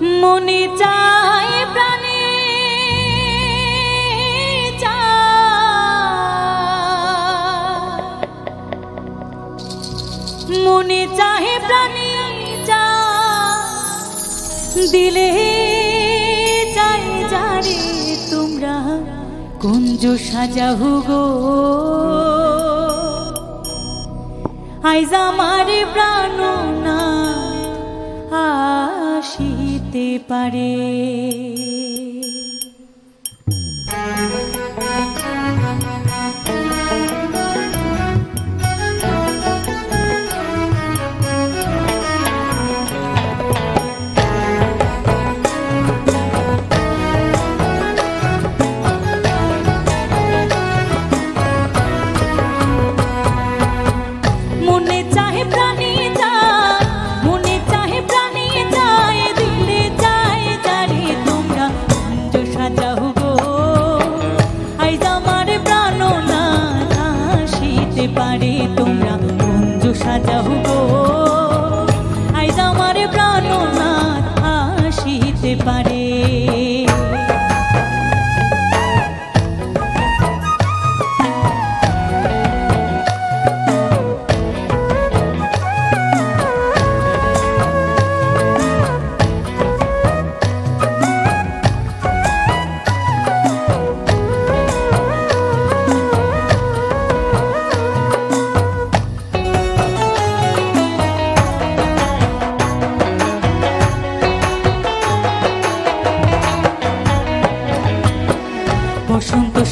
মনে চায় প্রাণে। মনে চাহে প্রাণে যা দিলে চাই যারে তোমরা, কুঞ্জ সাজাহু গো আইজ আমার প্রাণ না পারে। পারে তোমরা কুঞ্জ সাজাও গো। আইজ আমার প্রাণ না আসিতে পারে।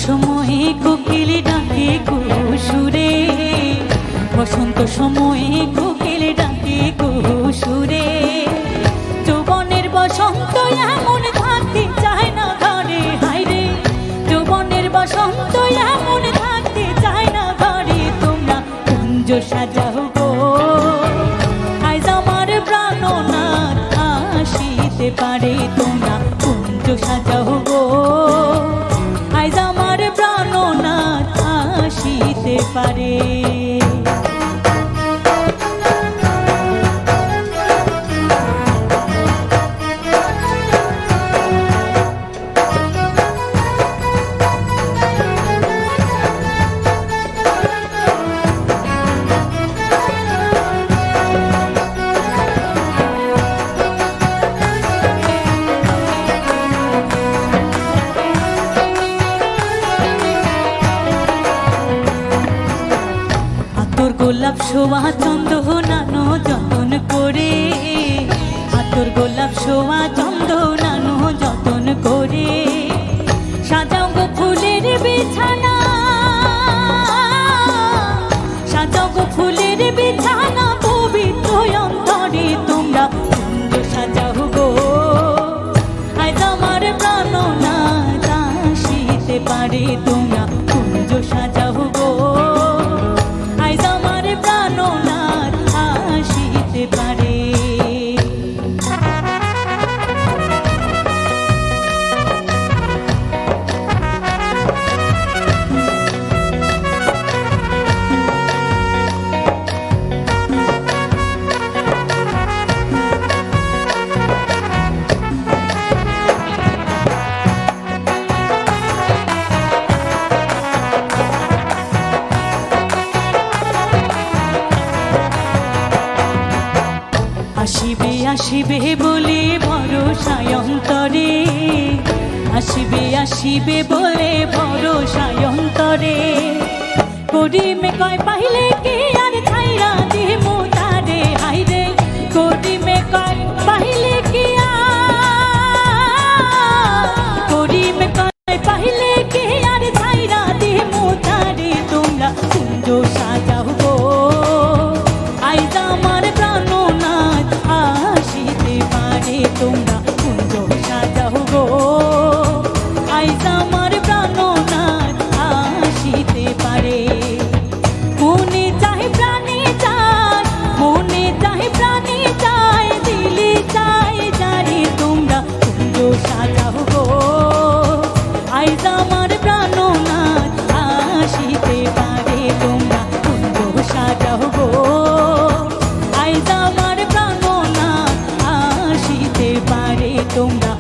সময়ে কোকিলে ডাকে কুসুরে বসন্ত সময়ে কোকিলে ডাকে কুসুরে যৌবনের বসন্ত এমন থাকতে চায় না ঘরে হাইরে যৌবনের বসন্ত এমন থাকতে চায় না ঘরে তোমরা কুঞ্জ সাজাও আসিতে পারে। গোলাপ শোভা চন্দ্র নানো যতন করে। হাতর গোলাপ শোভা আসিবে বলে ভরসায় অন্তরে। আসিবে আসিবে বলে ভরসায় অন্তরে। করিমে কয় পাইলে কি তোমরা